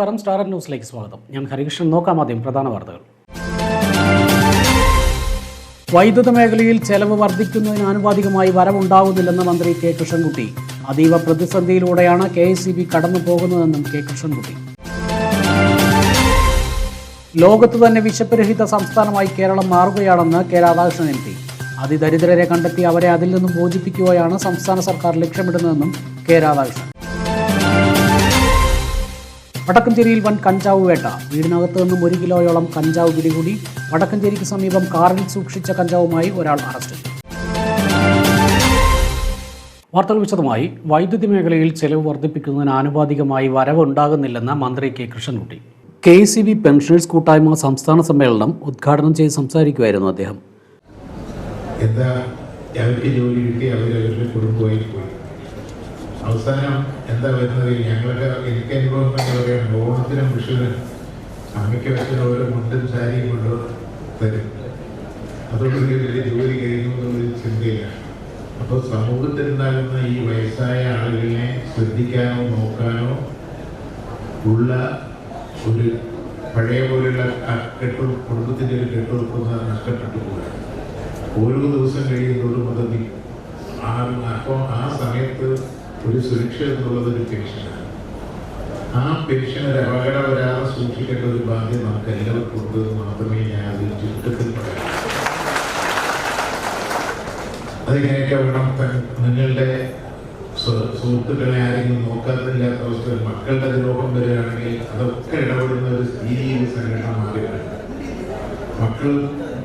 നമസ്കാരം സ്റ്റാർ ന്യൂസിലേക്ക് സ്വാഗതം. ഞാൻ ഹരികൃഷ്ണൻ. നോക്കാം ആദ്യം പ്രധാന വാർത്തകൾ. വൈദ്യുത മേഖലയിൽ ചെലവ് വർദ്ധിക്കുന്നതിന് ആനുപാതികമായി വരവുണ്ടാകുന്നില്ലെന്ന് മന്ത്രി കെ. കൃഷ്ണൻകുട്ടി. അതീവ പ്രതിസന്ധിയിലൂടെയാണ് കെ. S C. ബി കടന്നു പോകുന്നതെന്നും കെ. കൃഷ്ണൻകുട്ടി. ലോകത്ത് തന്നെ വിശപ്പരഹിത സംസ്ഥാനമായി കേരളം മാറുകയാണെന്ന് കെ രാധാകൃഷ്ണൻ എം പി. അതിദരിദ്രരെ കണ്ടെത്തി അവരെ അതിൽ നിന്നും മോചിപ്പിക്കുകയാണ് സംസ്ഥാന സർക്കാർ ലക്ഷ്യമിടുന്നതെന്നും കെ രാധാകൃഷ്ണൻ വടക്കഞ്ചേരിയിൽ വൻ കഞ്ചാവ് വേട്ട. വീടിനകത്ത് നിന്നും ഒരു കിലോയോളം കഞ്ചാവ് പിടികൂടി വടക്കഞ്ചേരിക്ക് സമീപം കാറിൽ സൂക്ഷിച്ച കഞ്ചാവുമായി ഒരാൾ അറസ്റ്റ്. വാർത്തകൾ വിശദമായി. വൈദ്യുതി മേഖലയിൽ ചെലവ് വർദ്ധിപ്പിക്കുന്നതിന് ആനുപാതികമായി വരവുണ്ടാകുന്നില്ലെന്ന് മന്ത്രി K. Krishnankutty. K C B pensioners കൂട്ടായ്മ സംസ്ഥാന സമ്മേളനം ഉദ്ഘാടനം ചെയ്ത് സംസാരിക്കുമായിരുന്നു അദ്ദേഹം. എന്താ ജോലി കിട്ടി അവരവരുടെ കുടുംബമായി പോയി. അവസാനം എന്താ വരുന്നത്? ഞങ്ങളുടെ എനിക്ക് അനുഭവം പറയാം ഓണത്തിനും വിഷുവിനും അമ്മയ്ക്ക് വെച്ച ഓരോ മുണ്ടും സാരിയും കൊണ്ട് തരും. അതുകൊണ്ട് വലിയ ജോലി കഴിയുന്നു എന്നുള്ളൊരു ചിന്തയില്ല. അപ്പോൾ സമൂഹത്തിലുണ്ടാകുന്ന ഈ വയസ്സായ ആളുകളെ ശ്രദ്ധിക്കാനോ നോക്കാനോ ഉള്ള ഒരു പഴയ പോലെയുള്ള കെട്ടു കുടുംബത്തിന്റെ ഒരു കെട്ടുറപ്പ് നഷ്ടപ്പെട്ടു പോവുകയാണ്. ഓരോ ദിവസം കഴിയുന്നതോടും അത് നി- ആ അപ്പോൾ ആ സമയത്ത് ഒരു സുരക്ഷ എന്നുള്ളത് ഒരു പെൻഷനാണ് ആ ഒരു അപകടം വരാതെ സൂക്ഷിക്കേണ്ട ഒരു ബാധ്യത നമുക്ക് എല്ലാവർക്കും ഉണ്ട് മാത്രമേ ഞാൻ അതിൽ ചുരുക്കത്തിൽ പറയാം അതിങ്ങനെയൊക്കെ വേണം? നിങ്ങളുടെ സുഹൃത്തുക്കളെ ആരെങ്കിലും നോക്കാത്തില്ലാത്ത അവസ്ഥയിൽ മക്കളുടെ ദ്രോഹം വരികയാണെങ്കിൽ അതൊക്കെ ഇടപെടുന്ന ഒരു സ്ഥിതി സംഘടന മാറിയിട്ടുണ്ട്. മക്കൾ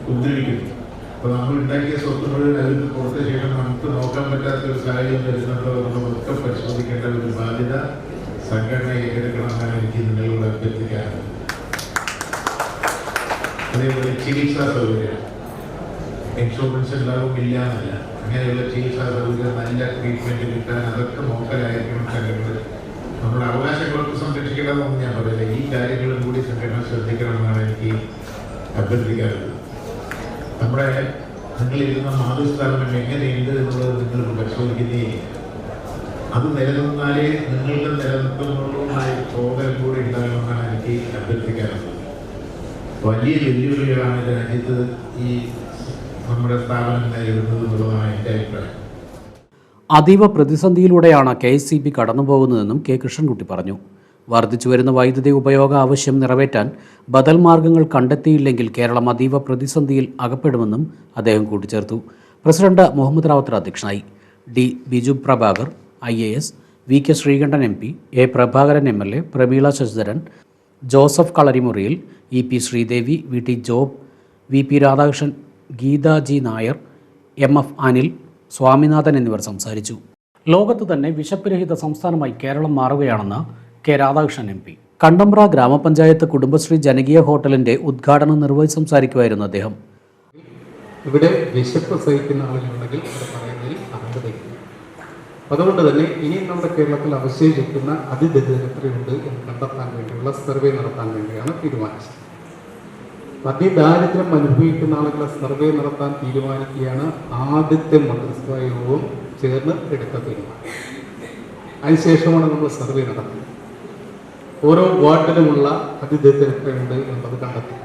ഉപദ്രവിക്കുന്നു അപ്പൊ നമ്മൾ ഉണ്ടാക്കിയ സ്വത്തുക്കളിൽ മുഴുവൻ അവർക്ക് കൊടുത്ത ശേഷം നമുക്ക് നോക്കാൻ പറ്റാത്ത ഒരു സാഹചര്യം വരുന്നുണ്ടോ നമ്മളൊക്കെ പരിശോധിക്കേണ്ട ഒരു ബാധ്യത സംഘടന ഏറ്റെടുക്കണമെന്നാണ് എനിക്ക് നിങ്ങളോട് അഭ്യർത്ഥിക്കാറുള്ളത് അതേപോലെ ചികിത്സാ സൗകര്യം. ഇൻഷുറൻസ് ഉണ്ടാവും ഇല്ല എന്നല്ല അങ്ങനെയുള്ള ചികിത്സാ സൗകര്യം നല്ല ട്രീറ്റ്മെന്റ് കിട്ടാൻ അതൊക്കെ നോക്കലായിരിക്കണം സംഘടന. നമ്മുടെ അവകാശങ്ങൾക്ക് സംരക്ഷിക്കണമെന്ന് ഞാൻ പറയില്ല ഈ കാര്യങ്ങളും കൂടി സംഘടന ശ്രദ്ധിക്കണമെന്നാണ് എനിക്ക് അഭ്യർത്ഥിക്കാറുള്ളത് നമ്മുടെ നിങ്ങളിരുന്ന മാതൃസ്ഥാപനം എങ്ങനെയുണ്ട് എന്നുള്ളത് നിങ്ങൾ പരിശോധിക്കുന്നേ. അത് നിലനിന്നാലേ നിങ്ങളുടെ നിലനിൽക്കുന്നവരുമായി തോന്നൽ കൂടി ഉണ്ടാകണമെന്നാണ് എനിക്ക് അഭ്യർത്ഥിക്കാറുള്ളത് വലിയ വെല്ലുവിളികളാണ് രാജ്യത്ത് ഈ നമ്മുടെ സ്ഥാപനം നേരിടുന്നത് എന്നുള്ളതാണ് എന്റെ അഭിപ്രായം. അതീവ പ്രതിസന്ധിയിലൂടെയാണ് കെ എസ് സി ബി കടന്നുപോകുന്നതെന്നും കെ കൃഷ്ണൻകുട്ടി പറഞ്ഞു. വർദ്ധിച്ചു വരുന്ന വൈദ്യുതി ഉപയോഗ ആവശ്യം നിറവേറ്റാൻ ബദൽ മാർഗങ്ങൾ കണ്ടെത്തിയില്ലെങ്കിൽ കേരളം അതീവ പ്രതിസന്ധിയിൽ അകപ്പെടുമെന്നും അദ്ദേഹം കൂട്ടിച്ചേർത്തു. പ്രസിഡന്റ് മുഹമ്മദ് റാവത്തർ അധ്യക്ഷനായി. D Biju Prabhakar I A S V K Sreekandan M P A Prabhakaran M L A Prameela Sasidharan Joseph Kalarimuriyil E P Sreedevi V T Job V P Radhakrishnan Geethaji Nair M F Anil Swaminathan എന്നിവർ സംസാരിച്ചു. ലോകത്ത് തന്നെ വിശപ്പുരഹിത സംസ്ഥാനമായി Keralam മാറുകയാണെന്ന് K Radhakrishnan M P. Kandambra ഗ്രാമപഞ്ചായത്ത് കുടുംബശ്രീ ജനകീയ ഹോട്ടലിന്റെ ഉദ്ഘാടനം നിർവഹിച്ച് സംസാരിക്കുമായിരുന്നു അദ്ദേഹം. ഇവിടെ വിശപ്പ് സഹിക്കുന്ന ആളുകളുണ്ടെങ്കിൽ പറയുന്നതിൽ അർഹതയില്ല അതുകൊണ്ട് തന്നെ ഇനി നമ്മുടെ കേരളത്തിൽ അവശേഷിക്കുന്ന അതിദരിദ്രയുണ്ട് എന്ന് കണ്ടെത്താൻ വേണ്ടിയുള്ള സർവേ നടത്താൻ വേണ്ടിയാണ് തീരുമാനിച്ചത്. അതിദാരിദ്ര്യം അനുഭവിക്കുന്ന ആളുകളെ സർവേ നടത്താൻ തീരുമാനിക്കുകയാണ് ആദ്യത്തെ മന്ത്രിസഭാ യോഗവും ചേർന്ന് എടുത്ത തീരുമാനം. അതിനുശേഷമാണ് നമ്മൾ സർവേ നടത്തുന്നത്. ഓരോ വാർഡിലുമുള്ള അതിദരിദ്രം എത്രയുണ്ട് എന്നത് കണ്ടെത്തി.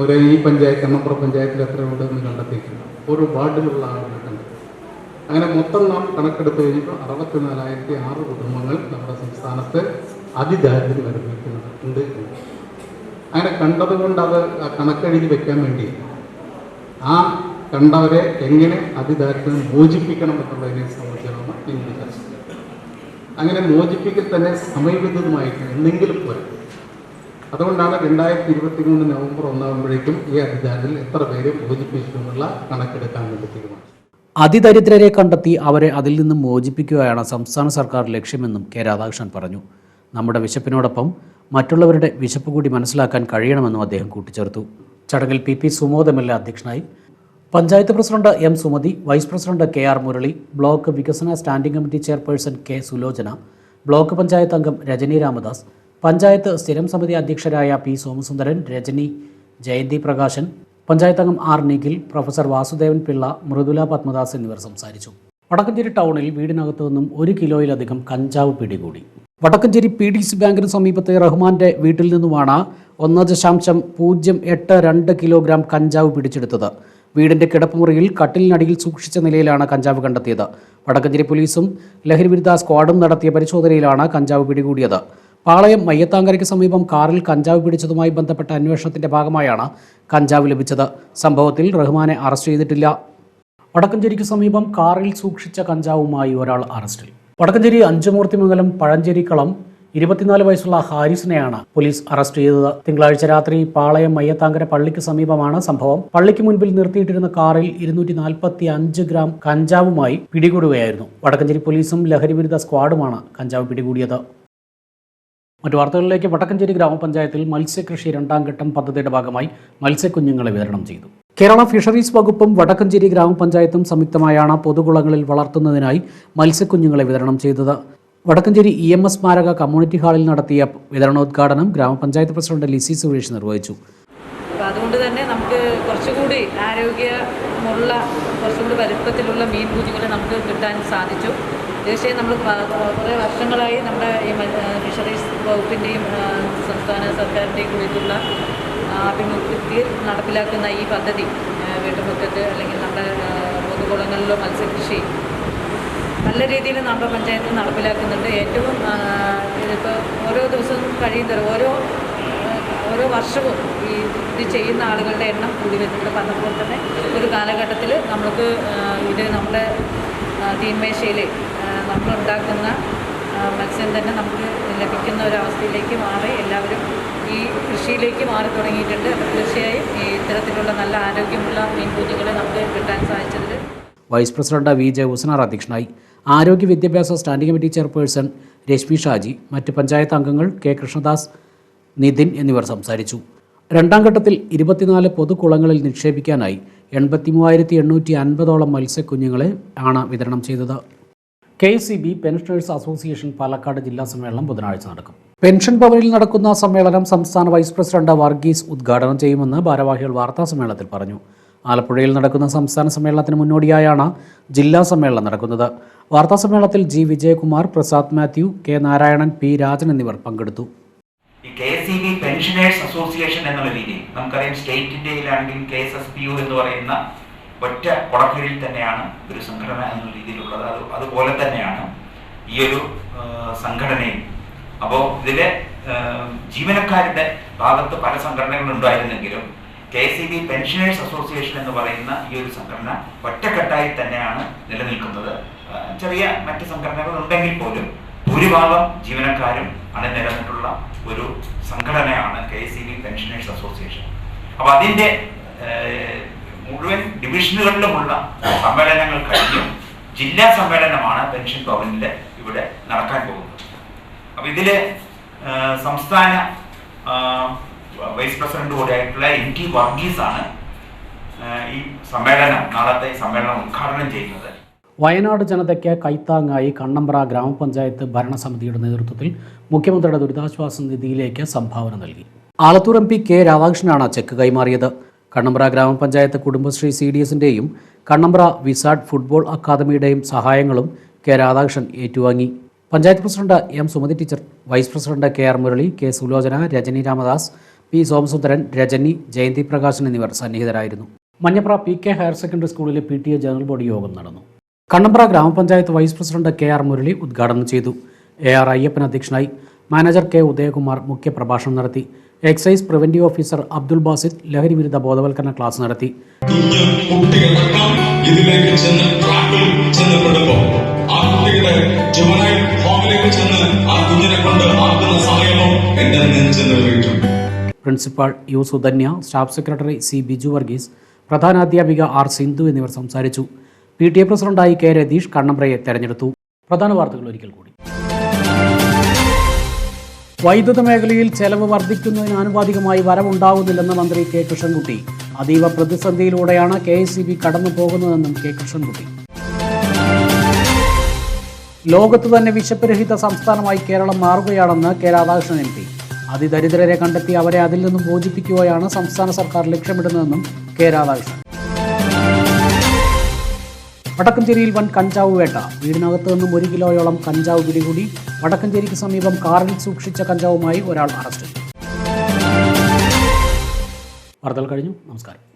ഒരു ഈ പഞ്ചായത്ത് എണ്ണപ്പുറം പഞ്ചായത്തിൽ എത്രയുണ്ട് എന്ന് കണ്ടെത്തിയിട്ടുണ്ട്. ഓരോ വാർഡിലുള്ള ആളുകൾ കണ്ടെത്തി. അങ്ങനെ മൊത്തം നാം കണക്കെടുത്ത് കഴിഞ്ഞപ്പോൾ അറുപത്തി നാലായിരത്തി ആറ് കുടുംബങ്ങൾ നമ്മുടെ സംസ്ഥാനത്ത് അതിദാരിദ്ര്യം അനുഭവിക്കുന്നുണ്ട് എന്ന്. അങ്ങനെ കണ്ടതുകൊണ്ട് അത് കണക്കെഴുതി വെക്കാൻ വേണ്ടി ആ കണ്ടവരെ എങ്ങനെ അതിദാരിദ്ര്യം മോചിപ്പിക്കണം എന്നുള്ളതിനെ സംബന്ധിച്ചാണ് ഇന്ന് ചർച്ച അങ്ങനെ മോചിപ്പിക്കൽ തന്നെ സമയബന്ധിതമായിട്ട് എന്തെങ്കിലും പോരാ അതുകൊണ്ടാണ് രണ്ടായിരത്തി ഇരുപത്തി മൂന്ന് നവംബർ ഒന്നാകുമ്പോഴേക്കും ഈ അതിദാരിദ്ര്യത്തിൽ എത്ര പേരെ മോചിപ്പിച്ചു എന്നുള്ള കണക്കെടുക്കാൻ വേണ്ടി തീരുമാനിച്ചു അതിദരിദ്രരെ കണ്ടെത്തി അവരെ അതിൽ നിന്നും മോചിപ്പിക്കുകയാണ് സംസ്ഥാന സർക്കാർ ലക്ഷ്യമെന്നും കെ രാധാകൃഷ്ണൻ പറഞ്ഞു. നമ്മുടെ വിശപ്പിനോടൊപ്പം മറ്റുള്ളവരുടെ വിശപ്പ് കൂടി മനസ്സിലാക്കാൻ കഴിയണമെന്നും അദ്ദേഹം കൂട്ടിച്ചേർത്തു. ചടങ്ങിൽ P P Sumod M L അധ്യക്ഷനായി panchayat president M Sumathi vice president K R Murali block വികസന standing committee chairperson K Sulochana block panchayat അംഗം രജനി രാമദാസ് പഞ്ചായത്ത് സ്ഥിരം സമിതി അധ്യക്ഷരായ പി സോമസുന്ദരൻ രജനി ജയന്തി പ്രകാശൻ പഞ്ചായത്ത് അംഗം ആർ നിഖിൽ പ്രൊഫസർ വാസുദേവൻ പിള്ള മൃദുല പത്മദാസ് എന്നിവർ സംസാരിച്ചു. വടക്കഞ്ചേരി ടൗണിൽ വീടിനകത്തു നിന്നും ഒരു കിലോയിലധികം കഞ്ചാവ് പിടികൂടി. വടക്കഞ്ചേരി പി ഡി സി ബാങ്കിന് സമീപത്തെ റഹ്മാന്റെ വീട്ടിൽ നിന്നുമാണ് ഒന്ന് ദശാംശം പൂജ്യം എട്ട് രണ്ട് കിലോഗ്രാം കഞ്ചാവ് പിടിച്ചെടുത്തത്. വീടിന്റെ കിടപ്പുമുറിയിൽ കട്ടിലിനടിയിൽ സൂക്ഷിച്ച നിലയിലാണ് കഞ്ചാവ് കണ്ടെത്തിയത്. വടക്കഞ്ചേരി പോലീസും ലഹരി വിരുദ്ധ സ്ക്വാഡും നടത്തിയ പരിശോധനയിലാണ് കഞ്ചാവ് പിടികൂടിയത്. പാളയം മയ്യത്താങ്കരയ്ക്ക് സമീപം കാറിൽ കഞ്ചാവ് പിടിച്ചതുമായി ബന്ധപ്പെട്ട അന്വേഷണത്തിന്റെ ഭാഗമായാണ് കഞ്ചാവ് ലഭിച്ചത്. സംഭവത്തിൽ റഹ്മാനെ അറസ്റ്റ് ചെയ്തിട്ടില്ല. വടക്കഞ്ചേരിക്ക് സമീപം കാറിൽ സൂക്ഷിച്ച കഞ്ചാവുമായി ഒരാൾ അറസ്റ്റിൽ. വടക്കഞ്ചേരി അഞ്ചുമൂർത്തിമംഗലം പഴഞ്ചേരിക്കളം ഇരുപത്തിനാല് വയസ്സുള്ള ഹാരിസിനെയാണ് പോലീസ് അറസ്റ്റ് ചെയ്തത്. തിങ്കളാഴ്ച രാത്രി പാളയം മയ്യത്താങ്കര പള്ളിക്ക് സമീപമാണ് സംഭവം. പള്ളിക്ക് മുൻപിൽ നിർത്തിയിട്ടിരുന്ന കാറിൽ ഇരുന്നൂറ്റി നാൽപ്പത്തി അഞ്ച് ഗ്രാം കഞ്ചാവുമായി പിടികൂടുകയായിരുന്നു. വടക്കഞ്ചേരി പോലീസും ലഹരിവിരുദ്ധ സ്ക്വാഡുമാണ് കഞ്ചാവ് പിടികൂടിയത്. മറ്റു വാർത്തകളിലേക്ക് വടക്കഞ്ചേരി ഗ്രാമപഞ്ചായത്തിൽ മത്സ്യകൃഷി രണ്ടാം ഘട്ടം പദ്ധതിയുടെ ഭാഗമായി മത്സ്യക്കുഞ്ഞുങ്ങളെ വിതരണം ചെയ്തു. കേരള ഫിഷറീസ് വകുപ്പും വടക്കഞ്ചേരി ഗ്രാമപഞ്ചായത്തും സംയുക്തമായാണ് പൊതുകുളങ്ങളിൽ വളർത്തുന്നതിനായി മത്സ്യക്കുഞ്ഞുങ്ങളെ വിതരണം ചെയ്തത്. വടക്കഞ്ചേരി ഇ എം എസ് സ്മാരക കമ്മ്യൂണിറ്റി ഹാളിൽ നടത്തിയ വിതരണോദ്ഘാടനം ഗ്രാമപഞ്ചായത്ത് പ്രസിഡന്റ് ലിസി സുരേഷ് നിർവഹിച്ചു. അപ്പോൾ അതുകൊണ്ട് തന്നെ നമുക്ക് കുറച്ചുകൂടി ആരോഗ്യമുള്ള കുറച്ചുകൂടി വലുപ്പത്തിലുള്ള മീൻ കുഞ്ഞുങ്ങളെ നമുക്ക് കിട്ടാൻ സാധിച്ചു. തീർച്ചയായും നമ്മൾ കുറേ വർഷങ്ങളായി നമ്മുടെ ഈ ഫിഷറീസ് വകുപ്പിന്റെയും സംസ്ഥാന സർക്കാരിന്റെയും കൂടിയിട്ടുള്ള ആഭിമുഖ്യത്തിൽ നടപ്പിലാക്കുന്ന ഈ പദ്ധതി വീട്ടുമുറ്റത്ത് അല്ലെങ്കിൽ നമ്മുടെ പൊതുകുളങ്ങളിലോ മത്സ്യകൃഷി നല്ല രീതിയിൽ നമ്മുടെ പഞ്ചായത്ത് നടപ്പിലാക്കുന്നുണ്ട്. ഏറ്റവും ഇതിപ്പോൾ ഓരോ ദിവസവും കഴിയുന്നതോറും ഓരോ ഓരോ വർഷവും ഈ ഇത് ചെയ്യുന്ന ആളുകളുടെ എണ്ണം കൂടി വരുന്നുണ്ട് പറഞ്ഞപ്പോൾ തന്നെ ഒരു കാലഘട്ടത്തിൽ നമുക്ക് ഇത് നമ്മുടെ തീന്മേശയിൽ നമ്മളുണ്ടാക്കുന്ന മത്സ്യം തന്നെ നമുക്ക് ലഭിക്കുന്ന ഒരവസ്ഥയിലേക്ക് മാറി. എല്ലാവരും ഈ കൃഷിയിലേക്ക് മാറി തുടങ്ങിയിട്ടുണ്ട്. അപ്പോൾ തീർച്ചയായും ഈ ഇത്തരത്തിലുള്ള നല്ല ആരോഗ്യമുള്ള മീൻകുഞ്ഞുങ്ങളെ നമുക്ക് കിട്ടാൻ സാധിച്ചതിൽ vice president V J Husanar അധ്യക്ഷനായി. ആരോഗ്യ വിദ്യാഭ്യാസ standing committee chairperson Reshmi Shaji മറ്റ് പഞ്ചായത്ത് അംഗങ്ങൾ കെ കൃഷ്ണദാസ് നിതിൻ എന്നിവർ സംസാരിച്ചു. രണ്ടാം ഘട്ടത്തിൽ ഇരുപത്തിനാല് പൊതുകുളങ്ങളിൽ നിക്ഷേപിക്കാനായി എൺപത്തി മൂവായിരത്തി എണ്ണൂറ്റി അൻപതോളം മത്സ്യക്കുഞ്ഞുങ്ങളെ ആണ് വിതരണം ചെയ്തത്. K C B pensioners association Palakkad ജില്ലാ സമ്മേളനം ബുധനാഴ്ച നടക്കും. പെൻഷൻ ഭവനിൽ നടക്കുന്ന സമ്മേളനം സംസ്ഥാന വൈസ് പ്രസിഡന്റ് വർഗീസ് ഉദ്ഘാടനം ചെയ്യുമെന്ന് ഭാരവാഹികൾ വാർത്താ സമ്മേളനത്തിൽ പറഞ്ഞു. ആലപ്പുഴയിൽ നടക്കുന്ന സംസ്ഥാന സമ്മേളനത്തിന് മുന്നോടിയായാണ് ജില്ലാ സമ്മേളനം നടക്കുന്നത്. വാർത്താ സമ്മേളനത്തിൽ G. Vijayakumar Prasad Mathew K. Narayanan P. Rajan എന്നിവർ പങ്കെടുത്തു. ഈ പെൻഷനേഴ്സ് അസോസിയേഷൻ എന്നുള്ള രീതിയിൽ നമുക്കറിയാം സ്റ്റേറ്റിന്റെയിലാണെങ്കിൽ K S S P U എന്ന് പറയുന്ന ഒറ്റ കുടക്കീഴിൽ തന്നെയാണ് ഒരു സംഘടന എന്ന രീതിയിലുള്ളത്. അത് അതുപോലെ തന്നെയാണ് ഈ ഒരു സംഘടനയും. അപ്പോൾ ഇതിലെ ജീവനക്കാരുടെ ഭാഗത്ത് പല സംഘടനകൾ ഉണ്ടായിരുന്നെങ്കിലും K E B pensioners association എന്ന് പറയുന്ന ഈ ഒരു സംഘടന ഒറ്റക്കെട്ടായി തന്നെയാണ് നിലനിൽക്കുന്നത്. ചെറിയ മറ്റ് സംഘടനകൾ ഉണ്ടെങ്കിൽ പോലും ഭൂരിഭാഗം ജീവനക്കാരും അണിനിരന്നിട്ടുള്ള ഒരു സംഘടനയാണ് K E B pensioners association അപ്പൊ അതിന്റെ മുഴുവൻ ഡിവിഷനുകളിലുമുള്ള സമ്മേളനങ്ങൾ കഴിഞ്ഞു ജില്ലാ സമ്മേളനമാണ് പെൻഷൻ ഭവനിൽ ഇവിടെ നടക്കാൻ പോകുന്നത്. അപ്പൊ ഇതിൽ സംസ്ഥാന വൈസ് പ്രസിഡന്റ് കൂടിയായിട്ടുള്ള എൻ ടി വർഗീസ് ആണ് ഈ സമ്മേളനം നാളത്തെ സമ്മേളനം ഉദ്ഘാടനം ചെയ്യുന്നത്. വയനാട് ജനതയ്ക്ക് കൈത്താങ്ങായി കണ്ണമ്പ്ര ഗ്രാമപഞ്ചായത്ത് ഭരണസമിതിയുടെ നേതൃത്വത്തിൽ മുഖ്യമന്ത്രിയുടെ ദുരിതാശ്വാസ നിധിയിലേക്ക് സംഭാവന നൽകി. ആലത്തൂർ എം പി കെ രാധാകൃഷ്ണനാണ് ചെക്ക് കൈമാറിയത്. കണ്ണമ്പ്ര ഗ്രാമപഞ്ചായത്ത് കുടുംബശ്രീ സി ഡി എസിന്റെയും കണ്ണമ്പ്ര വിസാഡ് ഫുട്ബോൾ അക്കാദമിയുടെയും സഹായങ്ങളും കെ രാധാകൃഷ്ണൻ ഏറ്റുവാങ്ങി. Panchayat president M Sumathi teacher vice president K R Murali K Sulochana Rajani Ramadas P Somasundaran Rajani Jayanthi Prakashan എന്നിവർ സന്നിഹിതരായിരുന്നു. Manjapra P K higher secondary സ്കൂളിലെ P T A general body യോഗം നടന്നു. കണ്ണമ്പ്ര ഗ്രാമപഞ്ചായത്ത് vice president K R Murali ഉദ്ഘാടനം ചെയ്തു. A R Ayyappan അധ്യക്ഷനായി manager K Udayakumar മുഖ്യപ്രഭാഷണം നടത്തി. Excise preventive officer Abdul Basid ലഹരി വിരുദ്ധ ബോധവൽക്കരണ ക്ലാസ് നടത്തി. ഇതിലേക്ക് ചെന്ന് ആ ആ കുഞ്ഞിനെ കൊണ്ട് ആക്കുന്ന സമയമോ എന്റെ നെഞ്ചെന്ന് principal U Sudhanya staff secretary C Biju Varghese പ്രധാനാധ്യാപിക R Sindhu എന്നിവർ സംസാരിച്ചു. പി ടി എ പ്രസിഡന്റായി കെ രതീഷ് കണ്ണമ്പ്രയെ തെരഞ്ഞെടുത്തു. പ്രധാന വാർത്തകൾ ഒരിക്കൽ കൂടി. വൈദ്യുത മേഖലയിൽ ചെലവ് വർദ്ധിക്കുന്നതിന് ആനുപാതികമായി വരവുണ്ടാവുന്നില്ലെന്ന് മന്ത്രി കെ കൃഷ്ണൻകുട്ടി. അതീവ പ്രതിസന്ധിയിലൂടെയാണ് കെ എസ് സി ബി കടന്നു പോകുന്നതെന്നും കെ കൃഷ്ണൻകുട്ടി. ലോകത്ത് തന്നെ വിശപ്പരഹിത സംസ്ഥാനമായി കേരളം മാറുകയാണെന്ന് കെ രാധാകൃഷ്ണൻ എം പി. അതിദരിദ്രരെ കണ്ടെത്തി അവരെ അതിൽ നിന്നും മോചിപ്പിക്കുകയാണ് സംസ്ഥാന സർക്കാർ ലക്ഷ്യമിടുന്നതെന്നും കെ രാധാകൃഷ്ണൻ. വടക്കഞ്ചേരിയിൽ വൻ കഞ്ചാവ് വേട്ട. വീടിനകത്ത് നിന്നും ഒരു കിലോയോളം കഞ്ചാവ് പിടികൂടി വടക്കഞ്ചേരിക്ക് സമീപം കാറിൽ സൂക്ഷിച്ച കഞ്ചാവുമായി ഒരാൾ അറസ്റ്റിൽ വാർത്തകൾ കഴിഞ്ഞു. നമസ്കാരം.